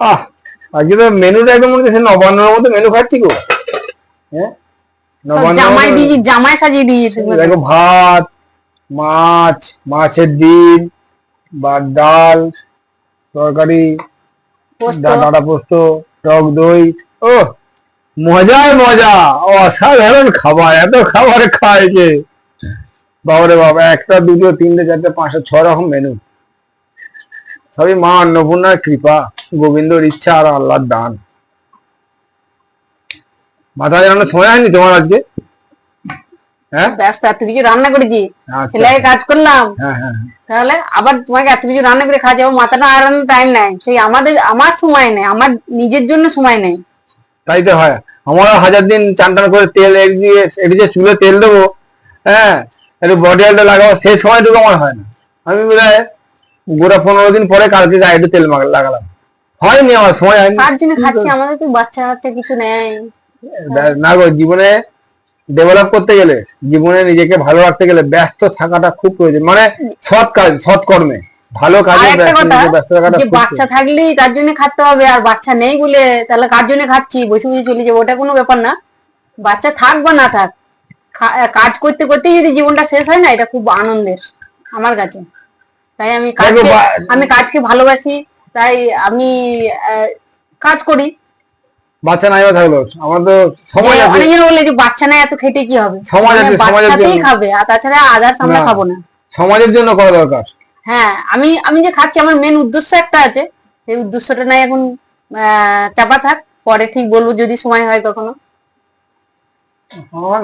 আহ আজকে তো মেনুটা একদম মনে হচ্ছে নবান্নর মতো মেনু খাচ্ছি গো। হ্যাঁ? জামাই দিয়ে জামাই সাজিয়ে দিয়েছে দেখো ভাত মাছ মাছের ডিম বা ডাল তরকারি পোস্ত। ডা- পোস্ত টক দই। ও মজায় মজা অসাধারণ খাবার এত খাবার খায় যে। বাবারে বাবা একটা দুটো তিনটে চারটে পাঁচটা ছ রকম মেনু সবই মা অন্নপূর্ণার কৃপা। গোবিন্দর ইচ্ছা আর আল্লাহর দান। মাথা জানানোর সময় হয়নি তোমার আজকে? হ্যাঁ? ব্যস্ত এত কিছু রান্না করেছি আচ্ছা। সেলাই কাজ করলাম। হ্যাঁ হ্যাঁ। তাহলে আবার তোমাকে এত কিছু রান্না করে খাওয়া যাবে মাথাটা আড়ানোর টাইম নাই। সেই আমাদের আমার সময় নেই আমার নিজের জন্য সময় নেই। তাই তো হয়। আমার হাজার দিন চান টান করে তেল চুলে তেল দেবো হ্যাঁ? একটু বডি অয়েলটা লাগাবো সেই সময়টুকু আমার হয় না। আমি বোধ হয় গোটা পনেরো দিন পরে কালকে গায়ে একটু তেল লাগালাম। হয়নি আমার সময় হয়নি। কার জন্য খাচ্ছি আমাদের তো বাচ্চা কিছু নেই না গো জীবনে ডেভেলপ করতে গেলে জীবনে নিজেকে ভালো রাখতে গেলে ব্যস্ত থাকাটা খুব প্রয়োজন। মানে সৎ কাজ সৎ কর্মে। ভালো কাজে ব্যস্ত- থাকাটা যে বাচ্চা থাকলেই তার জন্য খাটতে হবে আর বাচ্চা নেই বলে তাহলে কার জন্য খাচ্ছি? বসে বসে চলে যাব ওটা কোনো ব্যাপার না। বাচ্চা থাক বা না থাক কাজ করতে করতেই যদি জীবনটা শেষ হয় না এটা খুব আনন্দের আমার কাছে। তাই আমি কাজকে আমি কাজকে ভালোবাসি তাই আমি কাজ করি। বাচ্চা নাই থাকল আমার তো সময় আছে। অনেকজন বলে যে বাচ্চা নাই এত খেটে কি হবে? সমাজ মানে আছে, সমাজের জন্য। খাবে আর তাছাড়া আদার্স আমরা খাব না। সমাজের জন্য করা দরকার। হ্যাঁ আমি আমি যে খাচ্ছি আমার মেন উদ্দেশ্য একটা আছে। সেই উদ্দেশ্যটা নাই এখন চাপা থাক পরে ঠিক বলব যদি সময় হয় কখনো।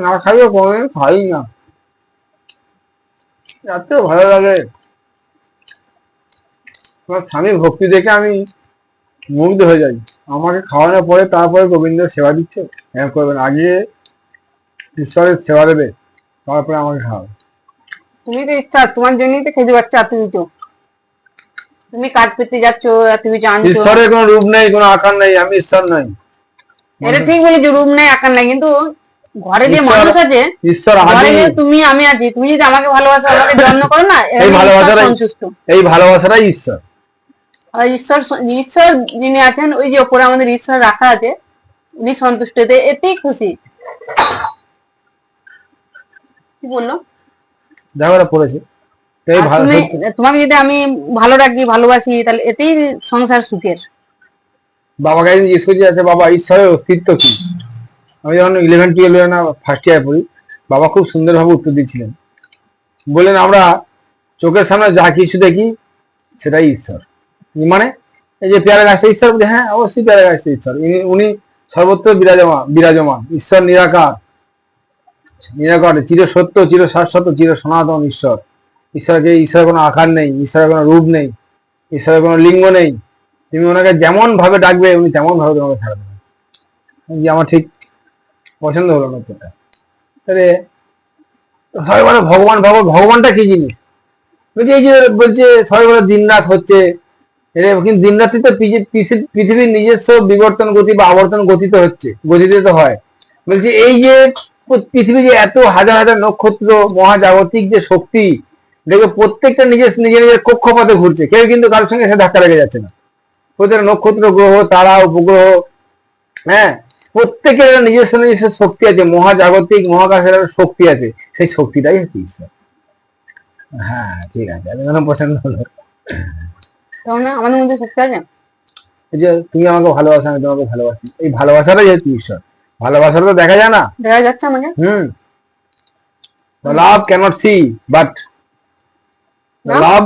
না খাইও কোনোদিন খাই না। এত ভালো লাগে। তোমার স্বামীর ভক্তি দেখে আমি মুগ্ধ হয়ে যাই। আমাকে খাওয়ানোর পরে তারপরে গোবিন্দের সেবা দিচ্ছে হ্যাঁ করবেন। আগে ঈশ্বরের সেবা দেবে তারপরে আমাকে খাওয়াবে। তুমি তো ইচ্ছা তোমার জন্যই তো খেতে পাচ্ছ এত কিছু। তুমি কাজ করতে যাচ্ছ এত কিছু আনছো। ঈশ্বরের কোনো রূপ নেই কোনো আকার নেই আমি ঈশ্বর নাই। এটা ঠিক বলেছ রূপ নেই আকার নাই কিন্তু ঘরে যে মানুষ আছে ঈশ্বর ঘরে যে তুমি আমি আছি তুমি যদি আমাকে ভালোবাসো আমাকে যত্ন করো না এই ভালোবাসাটাই- এই ভালোবাসাটাই ঈশ্বর। ঈশ্বর ঈশ্বর যিনি আছেন ওই যে ওপরে আমাদের ঈশ্বর রাখা আছে উনি সন্তুষ্ট এতে এতেই খুশি। কি বলল? দেখো পড়েছে। আর তুমি তোমাকে যদি আমি ভালো রাখি ভালোবাসি তাহলে এতেই সংসার সুখের। বাবাকে জিজ্ঞেস করছি আচ্ছা বাবা ঈশ্বরের অস্তিত্ব কি? আমি যখন ইলেভেন টুয়েলভে না ফার্স্ট ইয়ার পড়ি বাবা খুব সুন্দরভাবে উত্তর দিচ্ছিলেন বললেন আমরা চোখের সামনে যা কিছু দেখি সেটাই ঈশ্বর। মানে? এই যে পেয়ারা গাছটা, ঈশ্বর হ্যাঁ অবশ্যই পেয়ারা গাছটা ঈশ্বর। উনি সর্বত্র বিরাজমান বিরাজমান। ঈশ্বর নিরাকার। নিরাকার, চির সত্য, চির শাশ্বত, চির সনাতন ঈশ্বর। ঈশ্বরকে ঈশ্বরের কোনো আকার নেই, ঈশ্বরের কোনো রূপ নেই, ঈশ্বরের কোনো লিঙ্গ নেই। তুমি ওনাকে যেমন ভাবে ডাকবে, উনি তেমন ভাবে তোমাকে ছাড়া দেবেন যে আমার ঠিক পছন্দ হলো না উত্তরটা। তাহলে সবাই বলে ভগবান ভগবান, ভগবানটা কি জিনিস? বলছে, এই যে বলছে সবাই বলে দিন রাত হচ্ছে কিন্তু দিন রাত্রি তো পৃথি- পৃথি- পৃথিবীর নিজস্ব বিবর্তন গতি বা আবর্তন গতিতে হচ্ছে, গতিতে তো হয়। বলছে এই যে পৃথিবী যে এত হাজার হাজার নক্ষত্র মহাজাগতিক যে শক্তি দেখবে প্রত্যেকটা নিজের নিজের নিজের কক্ষপথে ঘুরছে, কেউ কিন্তু কারোর সঙ্গে এসে ধাক্কা লেগে যাচ্ছে না। প্রত্যেকটা নক্ষত্র গ্রহ, তারা, উপগ্রহ হ্যাঁ? প্রত্যেকের নিজস্ব নিজস্ব শক্তি আছে, মহাজাগতিক, মহাকাশের শক্তি আছে। সেই শক্তিটাই হচ্ছে হ্যাঁ ঠিক আছে আমি পছন্দ হলো। মানে আমাদের মধ্যে শক্তি আছে যে তুমি আমাকে ভালোবাসো আমি তোমাকে ভালোবাসি। এই ভালোবাসাটাই হচ্ছে ঈশ্বর। ভালোবাসাটা তো দেখা যায় না। দেখা যাচ্ছে আমাকে। হুম। Love cannot see but? Love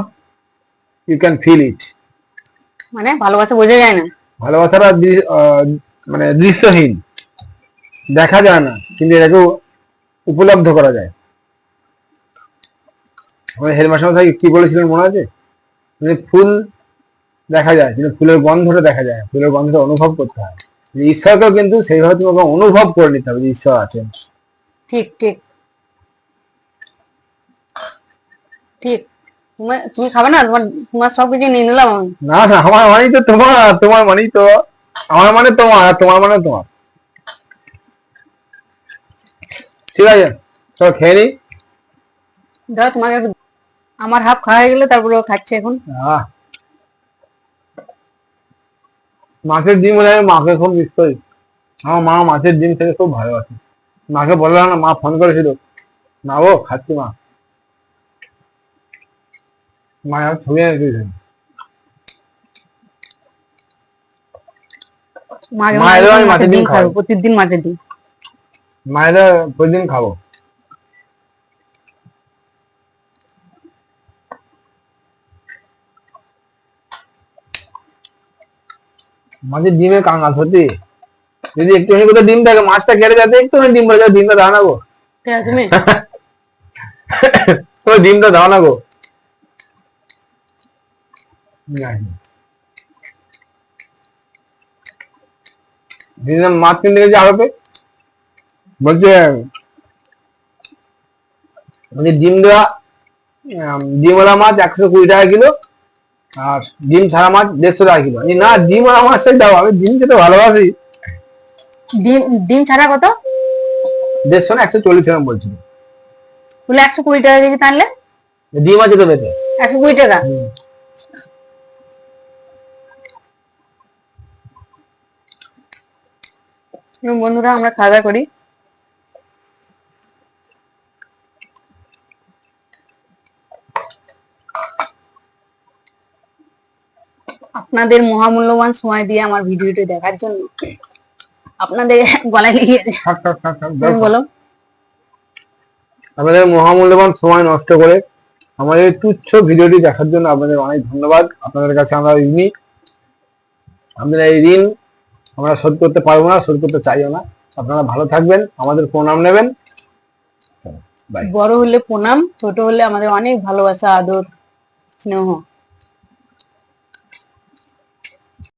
you can feel it মানে ভালোবাসা বোঝা যায় না। ভালোবাসাটা মানে দৃশ্যহীন। দেখা যায় না কিন্তু এটাকে উপলব্ধ করা যায়। আমাদের হেডমাস্টার কি বলেছিলেন মনে আছে? মানে ফুল দেখা যায় কিন্তু ফুলের গন্ধটা দেখা যায় ফুলের গন্ধটা অনুভব করতে হয়। ঈশ্বরকেও কিন্তু সেইভাবে তোমাকে অনুভব করে নিতে হবে যে ঈশ্বর আছেন। ঠিক ঠিক। ঠিক। তুমি খাবে না? তোমার তোমার সব কিছু নিয়ে নিলাম আমি। না না আমার মানেই তো তোমার তোমার মানেই তো আমার মানে তোমার আর তোমার মানে তোমার। ঠিক আছে চলো খেয়ে নি। দাও তোমাকে আমার হাফ খাওয়া হয়ে গেলে তারপরে খাচ্ছে এখন। আহ। মাছের ডিম হলে মাকে খুব মিস করি আমার মা মাছের ডিম খেতে খুব ভালোবাসে। মাকে বললাম না মা ফোন করেছিল না ও খাচ্ছি মা। মা আর ছবি এনে দিয়েছেন। মায়েরও আমি মাছের ডিম খাব প্রতিদিন মাছের ডিম। মায়েরা প্রতিদিন খাব। মাছের ডিমে কাঙ্গাল সত্যি। যদি একটুখানি কোথাও ডিম থাকে মাছটা কেটে যাতে একটুখানি ডিম বলে যাও ডিমটা দাও না গো। তুমি। ডিমটা দাও না গো। মাছ কিনতে গেছে আড়তে বলছে বলছে ডিম দেওয়া ডিমওয়ালা মাছ একশো কুড়ি টাকা কিলো আর ডিম ছাড়া মাছ দেড়শো টাকা কিলো না। ডিমওয়ালা মাছটাই দাও আমি ডিম খেতে ভালোবাসি। ডিম ডিম ছাড়া কত? দেড়শো না একশো চল্লিশ এরকম বলছিল বলে একশো কুড়ি টাকা কেজি টানলে? ডিম আছে তো পেতে একশো কুড়ি টাকা? বন্ধুরা আমরা খাওয়া দাওয়া করি। আপনাদের মহামূল্যবান সময় দিয়ে আমার ভিডিওটি দেখার জন্য। আপনাদের গলায় লেগে বলো। আমাদের মহামূল্যবান সময় নষ্ট করে আমাদের তুচ্ছ ভিডিওটি দেখার জন্য আপনাদের অনেক ধন্যবাদ। আপনাদের কাছে আমরা ঋণী। আমাদের এই ঋণ আমরা শোধ করতে পারব না শোধ করতে চাইও না। আপনারা ভালো থাকবেন আমাদের প্রণাম নেবেন। বড় হলে প্রণাম ছোট হলে আমাদের অনেক ভালোবাসা আদর স্নেহ।